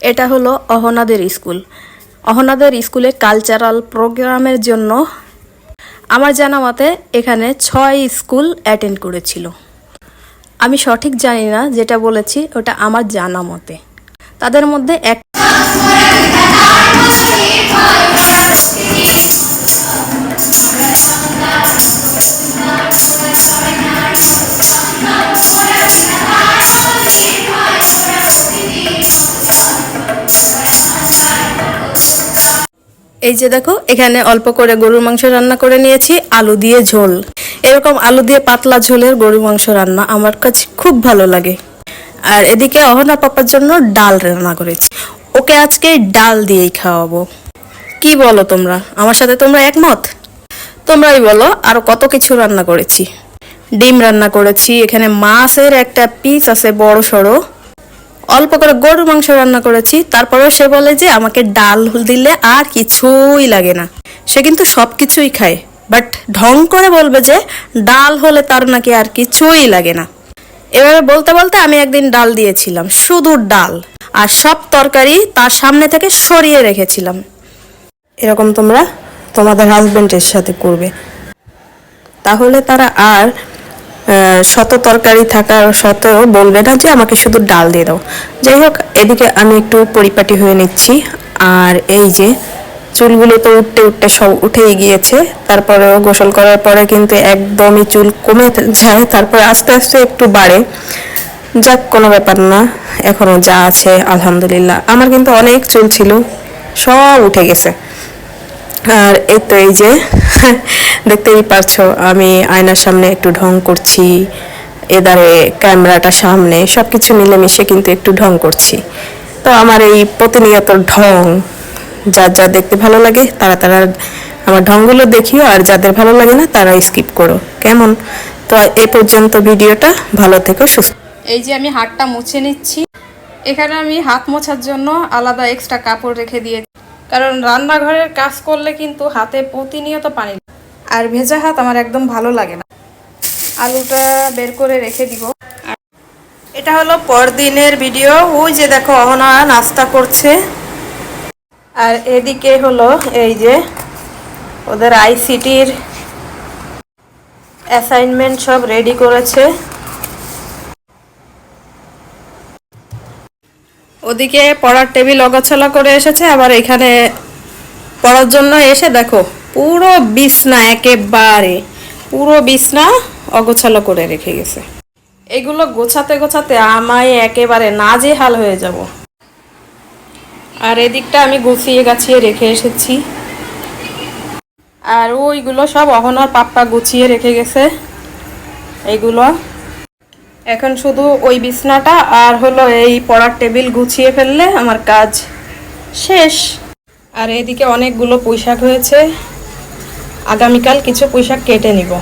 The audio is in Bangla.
এটা হলো অহনাদের স্কুল। অহনাদের স্কুলে কালচারাল প্রোগ্রামের জন্য আমার জানা মতে এখানে ছয় স্কুল অ্যাটেন্ড করেছিল। আমি সঠিক জানি না, যেটা বলেছি ওটা আমার জানা মতে। তাদের মধ্যে এক এই যে দেখো, এখানে অল্প করে গরুর মাংস রান্না করে নিয়েছি, আলু দিয়ে ঝোল। এরকম আলু দিয়ে পাতলা ঝোলের গরুর মাংস রান্না আমার কাছে খুব ভালো লাগে। আর এদিকে অহনা পাপার জন্য ডাল রান্না করেছি। ওকে আজকে ডাল দিয়েই খাওয়াবো। কি বলো তোমরা? আমার সাথে তোমরা একমত? তোমরাই বলো, আরও কত কিছু রান্না করেছি। ডিম রান্না করেছি, এখানে মাছের একটা পিস আছে বড় সড়ো অল্প করে গরুর মাংস রান্না করেছি তারপরে সে বলে যে আমাকে ডাল দিলে আর কিছুই লাগে না। সে কিন্তু সব কিছুই খায় বাট ঢং করে বলবে যে ডাল হলে তার নাকি আর কিছুই লাগে না। এভাবে বলতে বলতে আমি একদিন ডাল দিয়েছিলাম, শুধু ডাল, আর সব তরকারি তার সামনে থেকে সরিয়ে রেখেছিলাম। এরকম তোমরা তোমাদের হাজবেন্ডের সাথে করবে। তাহলে তারা আর শত তরকারি থাকার সত্ত্বেও বলবে না যে আমাকে শুধু ডাল দিয়ে দাও। যাই হোক, এদিকে আমি একটু পরিপাটি হয়ে নিচ্ছি। আর এই যে চুলগুলো তো উঠতে উঠতে সব উঠেই গিয়েছে, তারপরেও গোসল করার পরে কিন্তু একদমই চুল কমে যায়, তারপরে আস্তে আস্তে একটু বাড়ে। যাক, কোনো ব্যাপার না, এখনও যা আছে, আলহামদুলিল্লাহ। আমার কিন্তু অনেক চুল ছিল, সব উঠে গেছে। আর এই তো এই যে, দেখতেই পারছ, আমি আয়নার সামনে একটু ঢং করছি এদারে ক্যামেরাটা সামনে সব কিছু মিলেমিশে কিন্তু একটু ঢং করছি। তো আমার এই প্রতিনিয়ত ঢং যার যা দেখতে ভালো লাগে, তারা তারা আমার ঢংগুলো দেখিও, আর যাদের ভালো লাগে না, তারা স্কিপ করো। কেমন? তো এ পর্যন্ত ভিডিওটা, ভালো থেকো, সুস্থ এই যে আমি হাতটা মুছে নিচ্ছি। এখানে আমি হাত মোছার জন্য আলাদা এক্সট্রা কাপড় রেখে দিয়েছি। কারণ রান্নাঘরের কাজ করলে কিন্তু হাতে প্রতিনিয়ত পানি। আর ভেজা হাত আমার একদম ভালো লাগে না। আলুটা বের করে রেখে দিব। এটা হলো পরদিনের ভিডিও। ওই যে দেখো, অহনা নাস্তা করছে। আর এদিকে হলো এই যে ওদের আইসিটির অ্যাসাইনমেন্ট সব রেডি করেছে। ওদিকে পড়ার টেবিল অগোছালো করে এসেছে, আবার এখানে পড়ার জন্য এসে দেখো, পুরো বিছনা একেবারে, পুরো বিছনা অগোছালো করে রেখে গেছে। এগুলো গোছাতে গোছাতে আমায় একেবারে নাজেহাল হয়ে যাব। আর এদিকটা আমি গুছিয়ে গাছিয়ে রেখে এসেছি। আর ওইগুলো সব অহনার পাপ্পা গুছিয়ে রেখে গেছে। এইগুলো এখন শুধু ওই বিছনাটা আর হলো এই পড়ার টেবিল গুছিয়ে ফেললে আমার কাজ শেষ। আর এদিকে অনেকগুলো পোশাক হয়েছে। আগামীকাল কিছু পোশাক কেটে নিব।